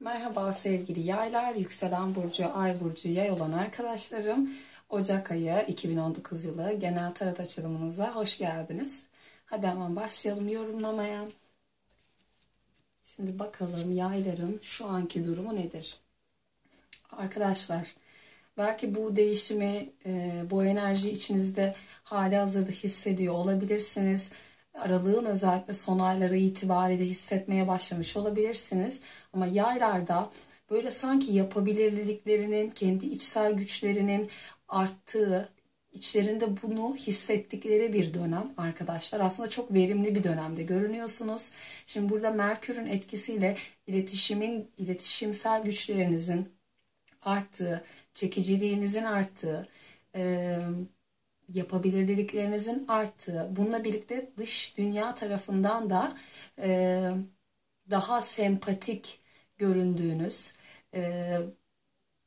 Merhaba sevgili yaylar, yükselen burcu, ay burcu, yay olan arkadaşlarım. Ocak ayı 2019 yılı genel tarot açılımınıza hoş geldiniz. Hadi hemen başlayalım yorumlamaya. Şimdi bakalım yayların şu anki durumu nedir? Arkadaşlar belki bu değişimi, e, bu enerji içinizde hali hazırda hissediyor olabilirsiniz aralığın özellikle son ayları itibariyle hissetmeye başlamış olabilirsiniz. Ama yaylarda böyle sanki yapabilirliklerinin, kendi içsel güçlerinin arttığı, içlerinde bunu hissettikleri bir dönem arkadaşlar. Aslında çok verimli bir dönemde görünüyorsunuz. Şimdi burada Merkür'ün etkisiyle iletişimin, iletişimsel güçlerinizin arttığı, çekiciliğinizin arttığı, yapabilirliklerinizin arttığı, bununla birlikte dış dünya tarafından da e, daha sempatik göründüğünüz, e,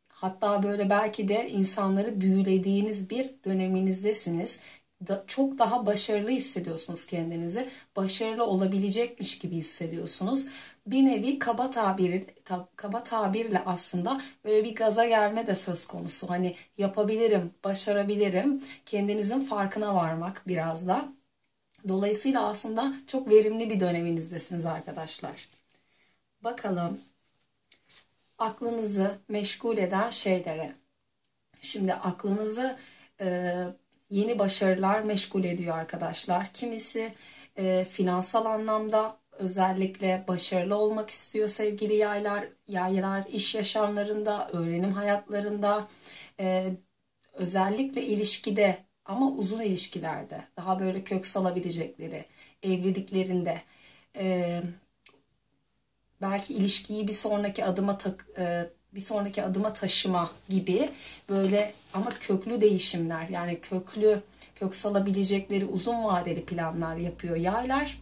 hatta böyle belki de insanları büyülediğiniz bir döneminizdesiniz. Da, çok daha başarılı hissediyorsunuz kendinizi. Başarılı olabilecekmiş gibi hissediyorsunuz bir nevi kaba tabir kaba tabirle aslında böyle bir gaza gelme de söz konusu. Hani yapabilirim, başarabilirim. Kendinizin farkına varmak biraz da. Dolayısıyla aslında çok verimli bir döneminizdesiniz arkadaşlar. Bakalım aklınızı meşgul eden şeylere. Şimdi aklınızı e, yeni başarılar meşgul ediyor arkadaşlar. Kimisi e, finansal anlamda özellikle başarılı olmak istiyor sevgili yaylar, yaylar iş yaşamlarında, öğrenim hayatlarında, e, özellikle ilişkide ama uzun ilişkilerde daha böyle kök salabilecekleri, evliliklerinde. E, belki ilişkiyi bir sonraki adıma tak, e, bir sonraki adıma taşıma gibi böyle ama köklü değişimler yani köklü kök salabilecekleri uzun vadeli planlar yapıyor yaylar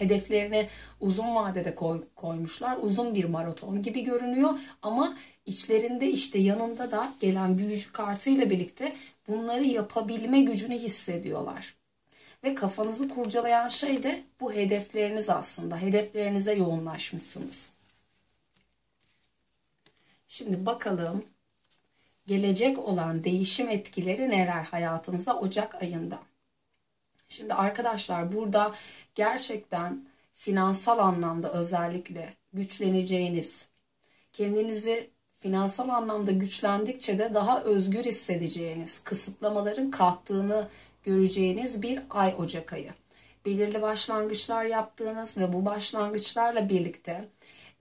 hedeflerini uzun vadede koy, koymuşlar. Uzun bir maraton gibi görünüyor ama içlerinde işte yanında da gelen büyücü kartıyla birlikte bunları yapabilme gücünü hissediyorlar. Ve kafanızı kurcalayan şey de bu hedefleriniz aslında. Hedeflerinize yoğunlaşmışsınız. Şimdi bakalım gelecek olan değişim etkileri neler hayatınıza Ocak ayında. Şimdi arkadaşlar burada gerçekten finansal anlamda özellikle güçleneceğiniz, kendinizi finansal anlamda güçlendikçe de daha özgür hissedeceğiniz, kısıtlamaların kalktığını göreceğiniz bir ay Ocak ayı. Belirli başlangıçlar yaptığınız ve bu başlangıçlarla birlikte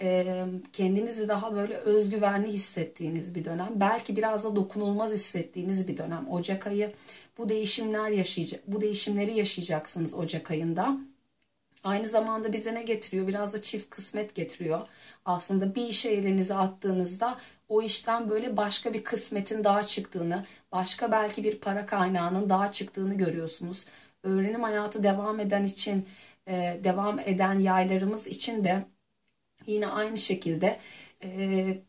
e, kendinizi daha böyle özgüvenli hissettiğiniz bir dönem. Belki biraz da dokunulmaz hissettiğiniz bir dönem. Ocak ayı bu değişimler yaşayacak, bu değişimleri yaşayacaksınız Ocak ayında. Aynı zamanda bize ne getiriyor? Biraz da çift kısmet getiriyor. Aslında bir işe elinizi attığınızda o işten böyle başka bir kısmetin daha çıktığını, başka belki bir para kaynağının daha çıktığını görüyorsunuz. Öğrenim hayatı devam eden için, devam eden yaylarımız için de yine aynı şekilde e,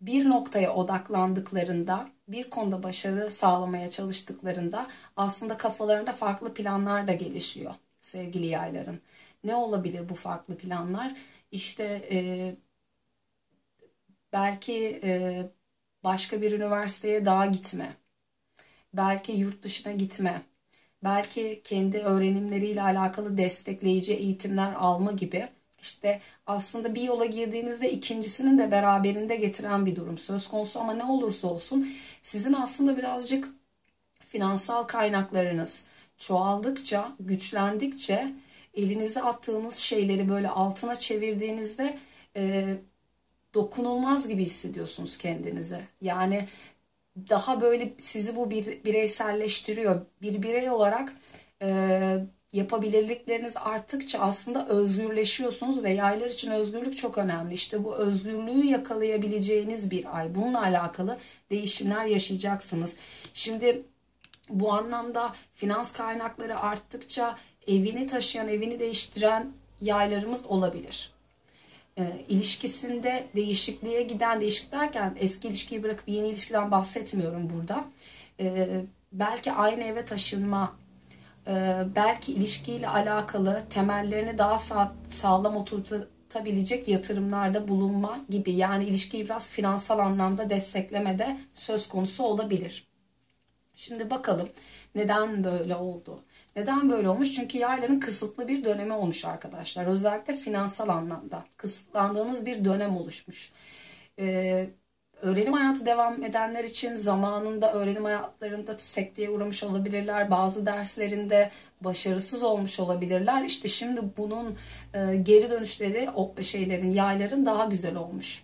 bir noktaya odaklandıklarında, bir konuda başarı sağlamaya çalıştıklarında aslında kafalarında farklı planlar da gelişiyor sevgili yayların. Ne olabilir bu farklı planlar? İşte e, belki e, başka bir üniversiteye daha gitme, belki yurt dışına gitme, belki kendi öğrenimleriyle alakalı destekleyici eğitimler alma gibi işte aslında bir yola girdiğinizde ikincisinin de beraberinde getiren bir durum söz konusu ama ne olursa olsun sizin aslında birazcık finansal kaynaklarınız çoğaldıkça, güçlendikçe elinize attığınız şeyleri böyle altına çevirdiğinizde e, dokunulmaz gibi hissediyorsunuz kendinizi. Yani daha böyle sizi bu bir, bireyselleştiriyor. Bir birey olarak e, yapabilirlikleriniz arttıkça aslında özgürleşiyorsunuz ve yaylar için özgürlük çok önemli. İşte bu özgürlüğü yakalayabileceğiniz bir ay. Bununla alakalı değişimler yaşayacaksınız. Şimdi bu anlamda finans kaynakları arttıkça evini taşıyan, evini değiştiren yaylarımız olabilir. E, ilişkisinde değişikliğe giden, değişik derken eski ilişkiyi bırakıp yeni ilişkiden bahsetmiyorum burada. E, belki aynı eve taşınma belki ilişkiyle alakalı temellerini daha sağ, sağlam oturta, artabilecek yatırımlarda bulunma gibi yani ilişkiyi biraz finansal anlamda desteklemede söz konusu olabilir. Şimdi bakalım neden böyle oldu? Neden böyle olmuş? Çünkü yayların kısıtlı bir dönemi olmuş arkadaşlar. Özellikle finansal anlamda kısıtlandığınız bir dönem oluşmuş. Ee, öğrenim hayatı devam edenler için zamanında öğrenim hayatlarında sekteye uğramış olabilirler. Bazı derslerinde başarısız olmuş olabilirler. İşte şimdi bunun e, geri dönüşleri o şeylerin, yayların daha güzel olmuş.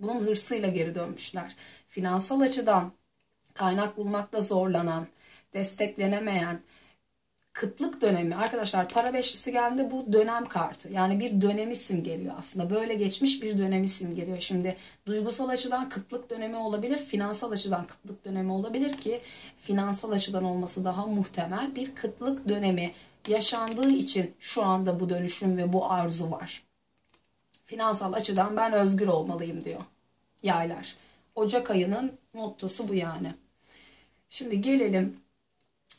Bunun hırsıyla geri dönmüşler. Finansal açıdan kaynak bulmakta zorlanan, desteklenemeyen, kıtlık dönemi. Arkadaşlar para beşlisi geldi bu dönem kartı. Yani bir dönemi simgeliyor aslında. Böyle geçmiş bir dönemi simgeliyor. Şimdi duygusal açıdan kıtlık dönemi olabilir finansal açıdan kıtlık dönemi olabilir ki finansal açıdan olması daha muhtemel bir kıtlık dönemi yaşandığı için şu anda bu dönüşüm ve bu arzu var. Finansal açıdan ben özgür olmalıyım diyor yaylar. Ocak ayının mottosu bu yani. Şimdi gelelim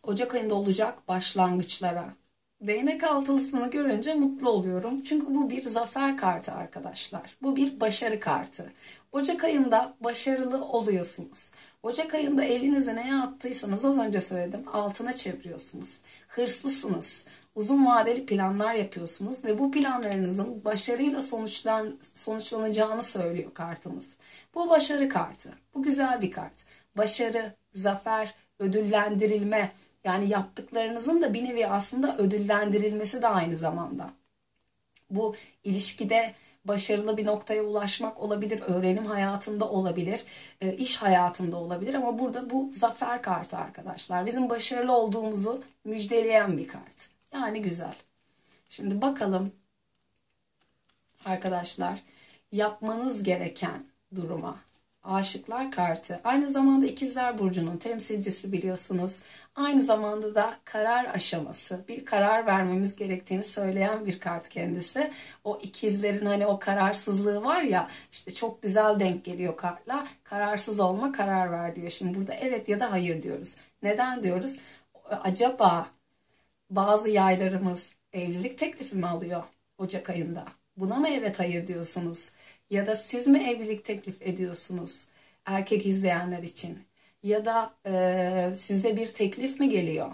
Ocak ayında olacak başlangıçlara. Değnek altılısını görünce mutlu oluyorum. Çünkü bu bir zafer kartı arkadaşlar. Bu bir başarı kartı. Ocak ayında başarılı oluyorsunuz. Ocak ayında elinizi neye attıysanız az önce söyledim altına çeviriyorsunuz. Hırslısınız. Uzun vadeli planlar yapıyorsunuz ve bu planlarınızın başarıyla sonuçlan, sonuçlanacağını söylüyor kartımız. Bu başarı kartı. Bu güzel bir kart. Başarı, zafer, ödüllendirilme, yani yaptıklarınızın da bir nevi aslında ödüllendirilmesi de aynı zamanda. Bu ilişkide başarılı bir noktaya ulaşmak olabilir, öğrenim hayatında olabilir, e, iş hayatında olabilir ama burada bu zafer kartı arkadaşlar. Bizim başarılı olduğumuzu müjdeleyen bir kart. Yani güzel. Şimdi bakalım arkadaşlar yapmanız gereken duruma. Aşıklar kartı. Aynı zamanda ikizler burcunun temsilcisi biliyorsunuz. Aynı zamanda da karar aşaması. Bir karar vermemiz gerektiğini söyleyen bir kart kendisi. O ikizlerin hani o kararsızlığı var ya işte çok güzel denk geliyor kartla. Kararsız olma karar ver diyor. Şimdi burada evet ya da hayır diyoruz. Neden diyoruz? Acaba bazı yaylarımız evlilik teklifi mi alıyor Ocak ayında? Buna mı evet hayır diyorsunuz? Ya da siz mi evlilik teklif ediyorsunuz erkek izleyenler için? Ya da e, size bir teklif mi geliyor?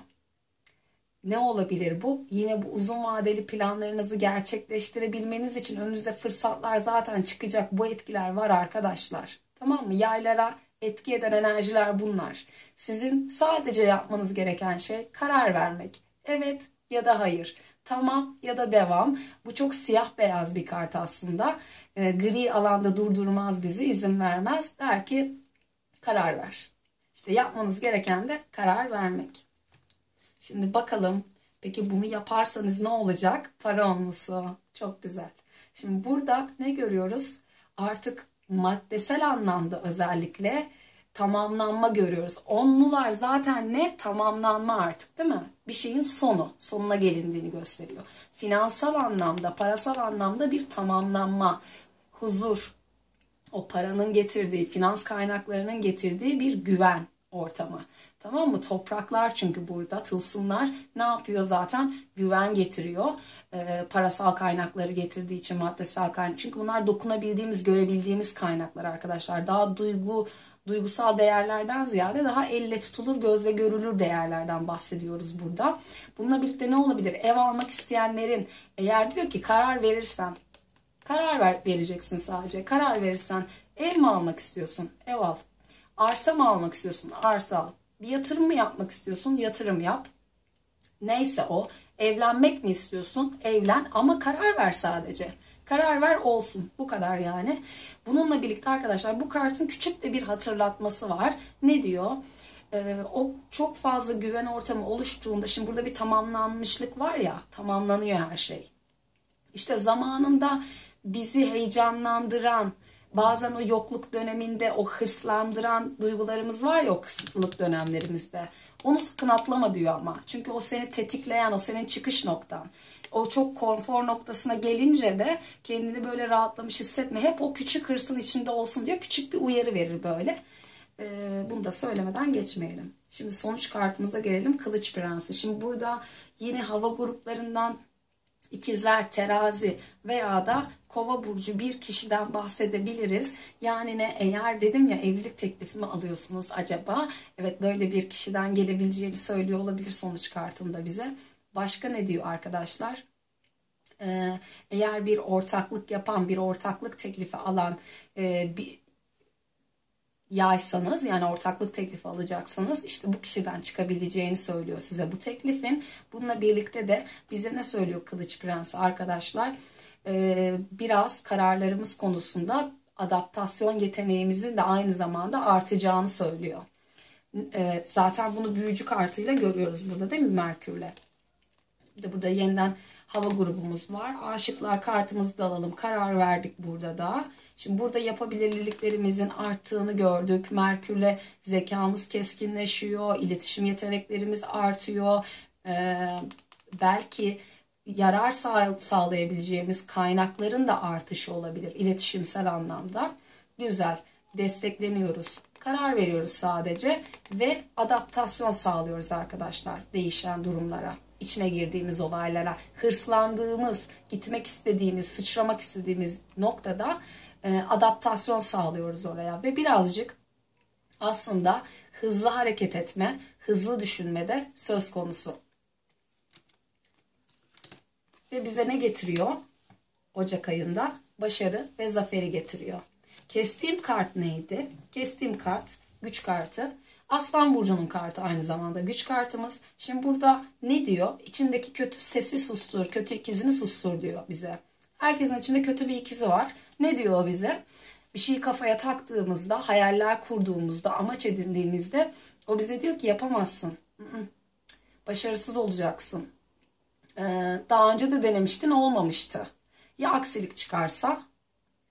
Ne olabilir bu? Yine bu uzun vadeli planlarınızı gerçekleştirebilmeniz için önünüze fırsatlar zaten çıkacak. Bu etkiler var arkadaşlar. Tamam mı? Yaylara etki eden enerjiler bunlar. Sizin sadece yapmanız gereken şey karar vermek. Evet ya da hayır tamam ya da devam. Bu çok siyah beyaz bir kart aslında. E, gri alanda durdurmaz bizi, izin vermez. Der ki karar ver. İşte yapmanız gereken de karar vermek. Şimdi bakalım peki bunu yaparsanız ne olacak? Para olması. Çok güzel. Şimdi burada ne görüyoruz? Artık maddesel anlamda özellikle tamamlanma görüyoruz. Onlular zaten ne? Tamamlanma artık değil mi? Bir şeyin sonu, sonuna gelindiğini gösteriyor. Finansal anlamda, parasal anlamda bir tamamlanma, huzur, o paranın getirdiği, finans kaynaklarının getirdiği bir güven ortamı. Tamam mı? Topraklar çünkü burada tılsımlar ne yapıyor zaten? Güven getiriyor. E, parasal kaynakları getirdiği için maddesel kaynak. Çünkü bunlar dokunabildiğimiz, görebildiğimiz kaynaklar arkadaşlar. Daha duygu duygusal değerlerden ziyade daha elle tutulur, gözle görülür değerlerden bahsediyoruz burada. Bununla birlikte ne olabilir? Ev almak isteyenlerin eğer diyor ki karar verirsen karar ver, vereceksin sadece. Karar verirsen ev mi almak istiyorsun? Ev al. Arsa mı almak istiyorsun? Arsa al. Bir yatırım mı yapmak istiyorsun? Yatırım yap. Neyse o. Evlenmek mi istiyorsun? Evlen ama karar ver sadece. Karar ver olsun. Bu kadar yani. Bununla birlikte arkadaşlar bu kartın küçük de bir hatırlatması var. Ne diyor? Ee, o çok fazla güven ortamı oluştuğunda şimdi burada bir tamamlanmışlık var ya tamamlanıyor her şey. İşte zamanında bizi heyecanlandıran, bazen o yokluk döneminde o hırslandıran duygularımız var ya o kısıtlılık dönemlerimizde. Onu sakın atlama diyor ama. Çünkü o seni tetikleyen, o senin çıkış noktan. O çok konfor noktasına gelince de kendini böyle rahatlamış hissetme. Hep o küçük hırsın içinde olsun diyor. Küçük bir uyarı verir böyle. Ee, bunu da söylemeden geçmeyelim. Şimdi sonuç kartımıza gelelim. Kılıç Prensi. Şimdi burada yine hava gruplarından ikizler, terazi veya da kova burcu bir kişiden bahsedebiliriz. Yani ne eğer dedim ya evlilik teklifi mi alıyorsunuz acaba? Evet böyle bir kişiden gelebileceğini söylüyor olabilir sonuç kartında bize. Başka ne diyor arkadaşlar? Ee, eğer bir ortaklık yapan, bir ortaklık teklifi alan e, bir yaysanız yani ortaklık teklifi alacaksanız işte bu kişiden çıkabileceğini söylüyor size bu teklifin. Bununla birlikte de bize ne söylüyor Kılıç Prensi arkadaşlar? Ee, biraz kararlarımız konusunda adaptasyon yeteneğimizin de aynı zamanda artacağını söylüyor. Ee, zaten bunu büyücü kartıyla görüyoruz burada değil mi Merkür'le? Bir de burada yeniden hava grubumuz var. Aşıklar kartımızı da alalım. Karar verdik burada da. Şimdi burada yapabilirliklerimizin arttığını gördük. Merkürle zekamız keskinleşiyor. iletişim yeteneklerimiz artıyor. Ee, belki yarar sağ, sağlayabileceğimiz kaynakların da artışı olabilir iletişimsel anlamda. Güzel. Destekleniyoruz. Karar veriyoruz sadece ve adaptasyon sağlıyoruz arkadaşlar değişen durumlara içine girdiğimiz olaylara, hırslandığımız, gitmek istediğimiz, sıçramak istediğimiz noktada e, adaptasyon sağlıyoruz oraya ve birazcık aslında hızlı hareket etme, hızlı düşünme de söz konusu. Ve bize ne getiriyor? Ocak ayında başarı ve zaferi getiriyor. Kestiğim kart neydi? Kestiğim kart güç kartı. Aslan Burcu'nun kartı aynı zamanda güç kartımız. Şimdi burada ne diyor? İçindeki kötü sesi sustur, kötü ikizini sustur diyor bize. Herkesin içinde kötü bir ikizi var. Ne diyor o bize? Bir şeyi kafaya taktığımızda, hayaller kurduğumuzda, amaç edindiğimizde o bize diyor ki yapamazsın. Başarısız olacaksın. Ee, daha önce de denemiştin olmamıştı. Ya aksilik çıkarsa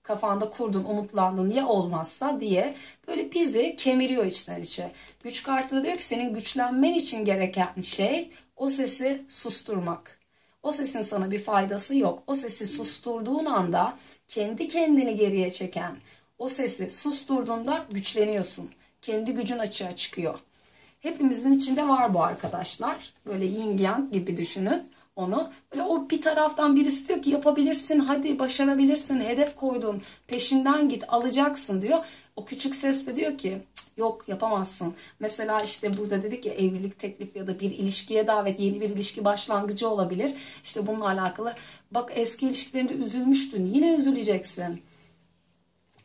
kafanda kurdun, umutlandın ya olmazsa diye böyle bizi kemiriyor içten içe. Güç kartı da diyor ki senin güçlenmen için gereken şey o sesi susturmak. O sesin sana bir faydası yok. O sesi susturduğun anda kendi kendini geriye çeken o sesi susturduğunda güçleniyorsun. Kendi gücün açığa çıkıyor. Hepimizin içinde var bu arkadaşlar. Böyle yin yang gibi düşünün onu. Böyle o bir taraftan birisi diyor ki yapabilirsin, hadi başarabilirsin, hedef koydun, peşinden git, alacaksın diyor. O küçük ses de diyor ki yok yapamazsın. Mesela işte burada dedik ya evlilik teklifi ya da bir ilişkiye davet, yeni bir ilişki başlangıcı olabilir. İşte bununla alakalı bak eski ilişkilerinde üzülmüştün, yine üzüleceksin.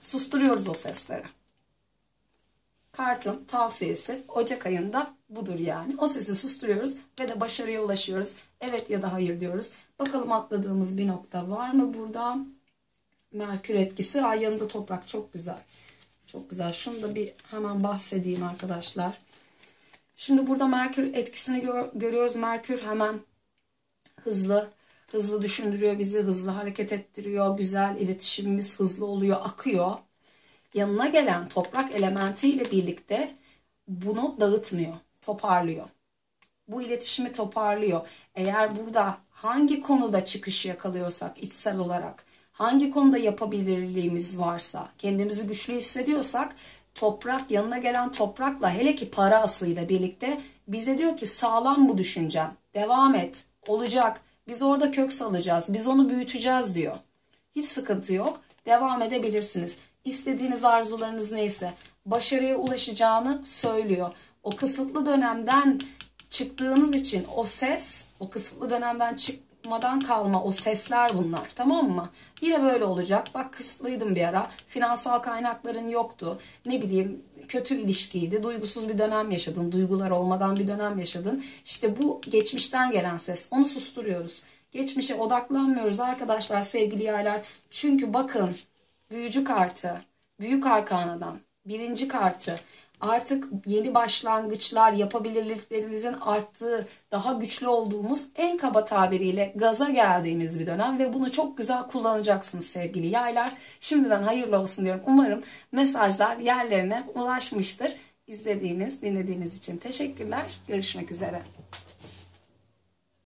Susturuyoruz o sesleri kartın tavsiyesi Ocak ayında budur yani. O sesi susturuyoruz ve de başarıya ulaşıyoruz. Evet ya da hayır diyoruz. Bakalım atladığımız bir nokta var mı burada? Merkür etkisi. Ay yanında toprak çok güzel. Çok güzel. Şunu da bir hemen bahsedeyim arkadaşlar. Şimdi burada Merkür etkisini gör, görüyoruz. Merkür hemen hızlı hızlı düşündürüyor bizi, hızlı hareket ettiriyor. Güzel iletişimimiz hızlı oluyor, akıyor yanına gelen toprak elementiyle birlikte bunu dağıtmıyor, toparlıyor. Bu iletişimi toparlıyor. Eğer burada hangi konuda çıkış yakalıyorsak içsel olarak, hangi konuda yapabilirliğimiz varsa, kendimizi güçlü hissediyorsak toprak yanına gelen toprakla hele ki para asıyla birlikte bize diyor ki sağlam bu düşüncen. Devam et. Olacak. Biz orada kök salacağız. Biz onu büyüteceğiz diyor. Hiç sıkıntı yok. Devam edebilirsiniz istediğiniz arzularınız neyse başarıya ulaşacağını söylüyor. O kısıtlı dönemden çıktığınız için o ses, o kısıtlı dönemden çıkmadan kalma o sesler bunlar tamam mı? Yine böyle olacak. Bak kısıtlıydım bir ara. Finansal kaynakların yoktu. Ne bileyim kötü ilişkiydi. Duygusuz bir dönem yaşadın. Duygular olmadan bir dönem yaşadın. İşte bu geçmişten gelen ses. Onu susturuyoruz. Geçmişe odaklanmıyoruz arkadaşlar sevgili yaylar. Çünkü bakın büyücü kartı, büyük arkanadan, birinci kartı, artık yeni başlangıçlar, yapabilirliklerimizin arttığı, daha güçlü olduğumuz en kaba tabiriyle gaza geldiğimiz bir dönem ve bunu çok güzel kullanacaksınız sevgili yaylar. Şimdiden hayırlı olsun diyorum. Umarım mesajlar yerlerine ulaşmıştır. İzlediğiniz, dinlediğiniz için teşekkürler. Görüşmek üzere.